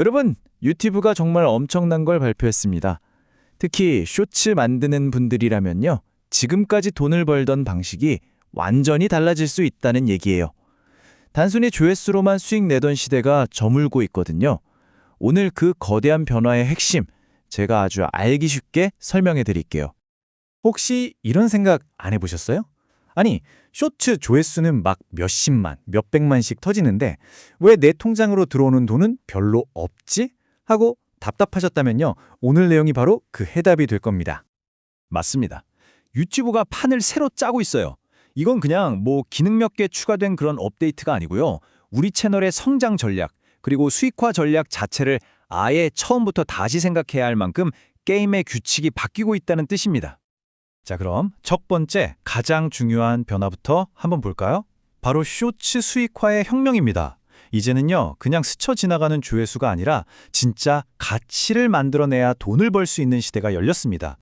여러분, 유튜브가 정말 엄청난 걸 발표했습니다. 특히 쇼츠 만드는 분들이라면요. 지금까지 돈을 벌던 방식이 완전히 달라질 수 있다는 얘기예요. 단순히 조회수로만 수익 내던 시대가 저물고 있거든요. 오늘 그 거대한 변화의 핵심, 제가 아주 알기 쉽게 설명해 드릴게요. 혹시 이런 생각 안 해보셨어요? 아니, 쇼츠 조회수는 막 몇십만, 몇백만씩 터지는데 왜 내 통장으로 들어오는 돈은 별로 없지? 하고 답답하셨다면요. 오늘 내용이 바로 그 해답이 될 겁니다. 맞습니다. 유튜브가 판을 새로 짜고 있어요. 이건 그냥 뭐 기능 몇 개 추가된 그런 업데이트가 아니고요. 우리 채널의 성장 전략, 그리고 수익화 전략 자체를 아예 처음부터 다시 생각해야 할 만큼 게임의 규칙이 바뀌고 있다는 뜻입니다. 자, 그럼 첫 번째 가장 중요한 변화부터 한번 볼까요? 바로 쇼츠 수익화의 혁명입니다. 이제는요, 그냥 스쳐 지나가는 조회수가 아니라 진짜 가치를 만들어내야 돈을 벌 수 있는 시대가 열렸습니다.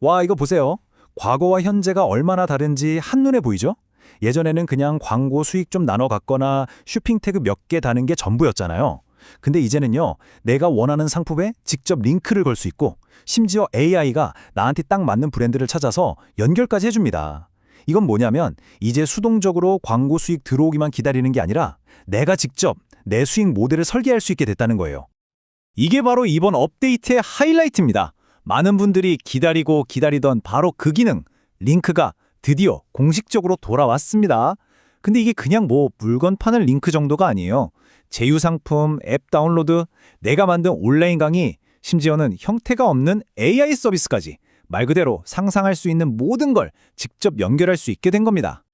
와, 이거 보세요. 과거와 현재가 얼마나 다른지 한눈에 보이죠? 예전에는 그냥 광고 수익 좀 나눠 갖거나 쇼핑 태그 몇 개 다는 게 전부였잖아요. 근데 이제는요, 내가 원하는 상품에 직접 링크를 걸 수 있고, 심지어 AI가 나한테 딱 맞는 브랜드를 찾아서 연결까지 해줍니다. 이건 뭐냐면, 이제 수동적으로 광고 수익 들어오기만 기다리는 게 아니라, 내가 직접 내 수익 모델을 설계할 수 있게 됐다는 거예요. 이게 바로 이번 업데이트의 하이라이트입니다. 많은 분들이 기다리고 기다리던 바로 그 기능, 링크가 드디어 공식적으로 돌아왔습니다. 근데 이게 그냥 뭐 물건 파는 링크 정도가 아니에요. 제휴상품, 앱 다운로드, 내가 만든 온라인 강의, 심지어는 형태가 없는 AI 서비스까지 말 그대로 상상할 수 있는 모든 걸 직접 연결할 수 있게 된 겁니다.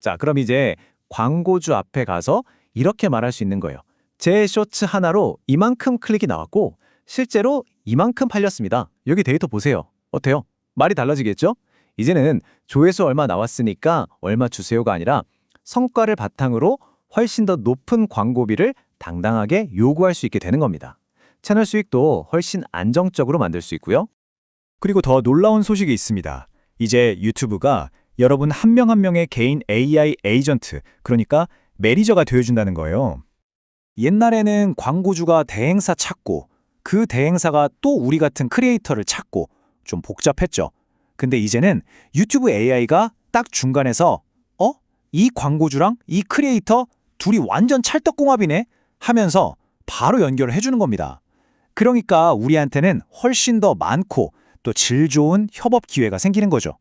자, 그럼 이제 광고주 앞에 가서 이렇게 말할 수 있는 거예요. 제 쇼츠 하나로 이만큼 클릭이 나왔고 실제로 이만큼 팔렸습니다. 여기 데이터 보세요. 어때요? 말이 달라지겠죠? 이제는 조회수 얼마 나왔으니까 얼마 주세요가 아니라 성과를 바탕으로 훨씬 더 높은 광고비를 당당하게 요구할 수 있게 되는 겁니다. 채널 수익도 훨씬 안정적으로 만들 수 있고요. 그리고 더 놀라운 소식이 있습니다. 이제 유튜브가 여러분 한명한 명의 개인 AI 에이전트, 그러니까 매니저가 되어준다는 거예요. 옛날에는 광고주가 대행사 찾고 그 대행사가 또 우리 같은 크리에이터를 찾고 좀 복잡했죠. 근데 이제는 유튜브 AI가 딱 중간에서 어? 이 광고주랑 이 크리에이터 둘이 완전 찰떡궁합이네 하면서 바로 연결을 해주는 겁니다. 그러니까 우리한테는 훨씬 더 많고 또 질 좋은 협업 기회가 생기는 거죠.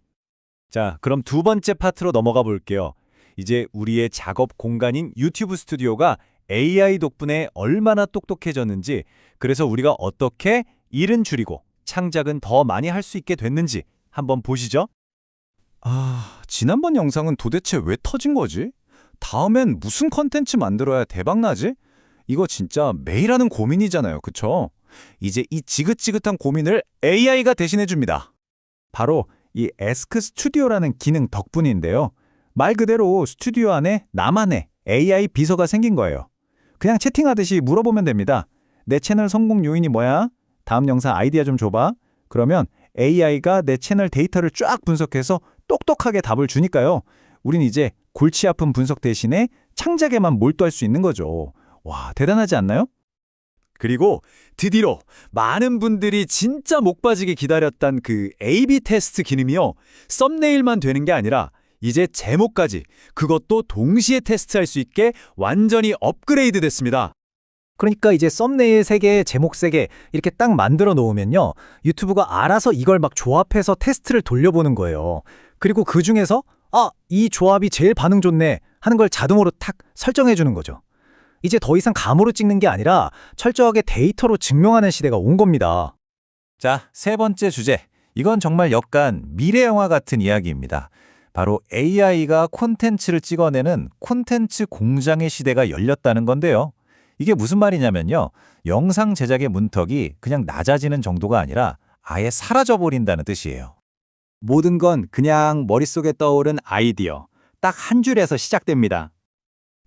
자, 그럼 두 번째 파트로 넘어가 볼게요. 이제 우리의 작업 공간인 유튜브 스튜디오가 AI 덕분에 얼마나 똑똑해졌는지, 그래서 우리가 어떻게 일은 줄이고 창작은 더 많이 할 수 있게 됐는지 한번 보시죠. 아, 지난번 영상은 도대체 왜 터진 거지? 다음엔 무슨 컨텐츠 만들어야 대박나지? 이거 진짜 매일 하는 고민이잖아요. 그쵸? 이제 이 지긋지긋한 고민을 AI가 대신해 줍니다. 바로 이 에스크 스튜디오라는 기능 덕분인데요. 말 그대로 스튜디오 안에 나만의 AI 비서가 생긴 거예요. 그냥 채팅하듯이 물어보면 됩니다. 내 채널 성공 요인이 뭐야? 다음 영상 아이디어 좀 줘봐. 그러면 AI가 내 채널 데이터를 쫙 분석해서 똑똑하게 답을 주니까요. 우린 이제 골치 아픈 분석 대신에 창작에만 몰두할 수 있는 거죠. 와, 대단하지 않나요? 그리고 드디어 많은 분들이 진짜 목 빠지게 기다렸던 그 A-B 테스트 기능이요. 썸네일만 되는 게 아니라 이제 제목까지 그것도 동시에 테스트할 수 있게 완전히 업그레이드 됐습니다. 그러니까 이제 썸네일 3개, 제목 3개 이렇게 딱 만들어 놓으면요. 유튜브가 알아서 이걸 막 조합해서 테스트를 돌려보는 거예요. 그리고 그 중에서 아, 이 조합이 제일 반응 좋네 하는 걸 자동으로 탁 설정해 주는 거죠. 이제 더 이상 감으로 찍는 게 아니라 철저하게 데이터로 증명하는 시대가 온 겁니다. 자, 세 번째 주제. 이건 정말 약간 미래 영화 같은 이야기입니다. 바로 AI가 콘텐츠를 찍어내는 콘텐츠 공장의 시대가 열렸다는 건데요. 이게 무슨 말이냐면요. 영상 제작의 문턱이 그냥 낮아지는 정도가 아니라 아예 사라져버린다는 뜻이에요. 모든 건 그냥 머릿속에 떠오른 아이디어, 딱 한 줄에서 시작됩니다.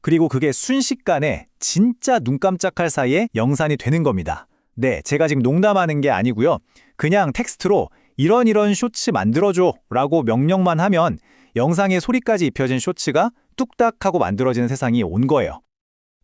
그리고 그게 순식간에 진짜 눈 깜짝할 사이에 영상이 되는 겁니다. 네, 제가 지금 농담하는 게 아니고요. 그냥 텍스트로 이런 이런 쇼츠 만들어줘 라고 명령만 하면 영상에 소리까지 입혀진 쇼츠가 뚝딱 하고 만들어지는 세상이 온 거예요.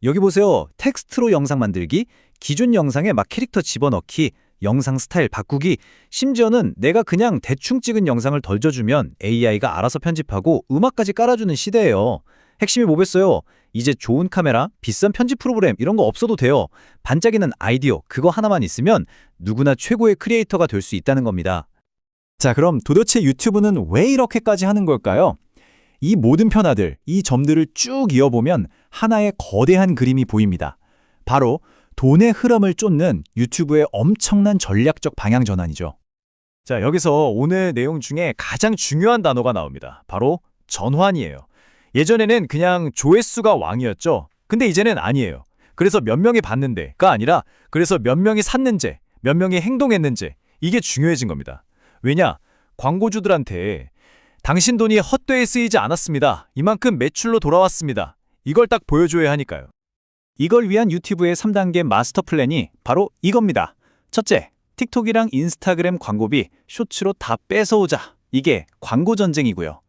여기 보세요. 텍스트로 영상 만들기, 기존 영상에 막 캐릭터 집어넣기, 영상 스타일 바꾸기, 심지어는 내가 그냥 대충 찍은 영상을 덜져주면 AI가 알아서 편집하고 음악까지 깔아주는 시대예요. 핵심이 뭐겠어요? 이제 좋은 카메라, 비싼 편집 프로그램 이런 거 없어도 돼요. 반짝이는 아이디어 그거 하나만 있으면 누구나 최고의 크리에이터가 될 수 있다는 겁니다. 자, 그럼 도대체 유튜브는 왜 이렇게까지 하는 걸까요? 이 모든 변화들, 이 점들을 쭉 이어보면 하나의 거대한 그림이 보입니다. 바로 돈의 흐름을 쫓는 유튜브의 엄청난 전략적 방향 전환이죠. 자, 여기서 오늘 내용 중에 가장 중요한 단어가 나옵니다. 바로 전환이에요. 예전에는 그냥 조회수가 왕이었죠. 근데 이제는 아니에요. 그래서 몇 명이 봤는데가 아니라 그래서 몇 명이 샀는지, 몇 명이 행동했는지 이게 중요해진 겁니다. 왜냐? 광고주들한테 당신 돈이 헛되이 쓰이지 않았습니다. 이만큼 매출로 돌아왔습니다. 이걸 딱 보여줘야 하니까요. 이걸 위한 유튜브의 3단계 마스터 플랜이 바로 이겁니다. 첫째, 틱톡이랑 인스타그램 광고비 쇼츠로 다 뺏어오자. 이게 광고 전쟁이고요.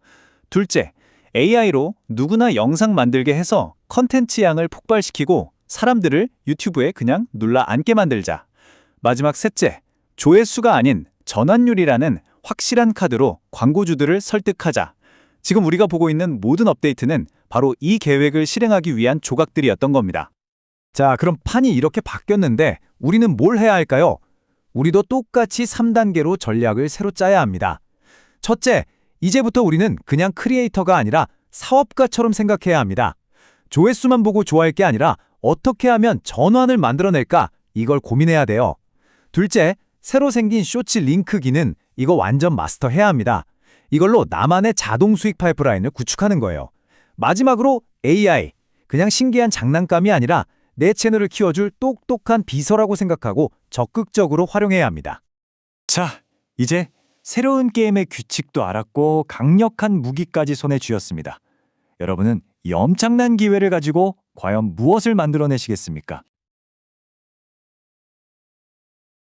둘째, AI로 누구나 영상 만들게 해서 컨텐츠 양을 폭발시키고 사람들을 유튜브에 그냥 눌러 앉게 만들자. 마지막 셋째, 조회수가 아닌 전환율이라는 확실한 카드로 광고주들을 설득하자. 지금 우리가 보고 있는 모든 업데이트는 바로 이 계획을 실행하기 위한 조각들이었던 겁니다. 자, 그럼 판이 이렇게 바뀌었는데 우리는 뭘 해야 할까요? 우리도 똑같이 3단계로 전략을 새로 짜야 합니다. 첫째, 이제부터 우리는 그냥 크리에이터가 아니라 사업가처럼 생각해야 합니다. 조회수만 보고 좋아할 게 아니라 어떻게 하면 전환을 만들어낼까 이걸 고민해야 돼요. 둘째, 새로 생긴 쇼츠 링크 기능 이거 완전 마스터해야 합니다. 이걸로 나만의 자동 수익 파이프라인을 구축하는 거예요. 마지막으로 AI, 그냥 신기한 장난감이 아니라 내 채널을 키워줄 똑똑한 비서라고 생각하고 적극적으로 활용해야 합니다. 자, 이제 새로운 게임의 규칙도 알았고 강력한 무기까지 손에 쥐었습니다. 여러분은 이 엄청난 기회를 가지고 과연 무엇을 만들어내시겠습니까?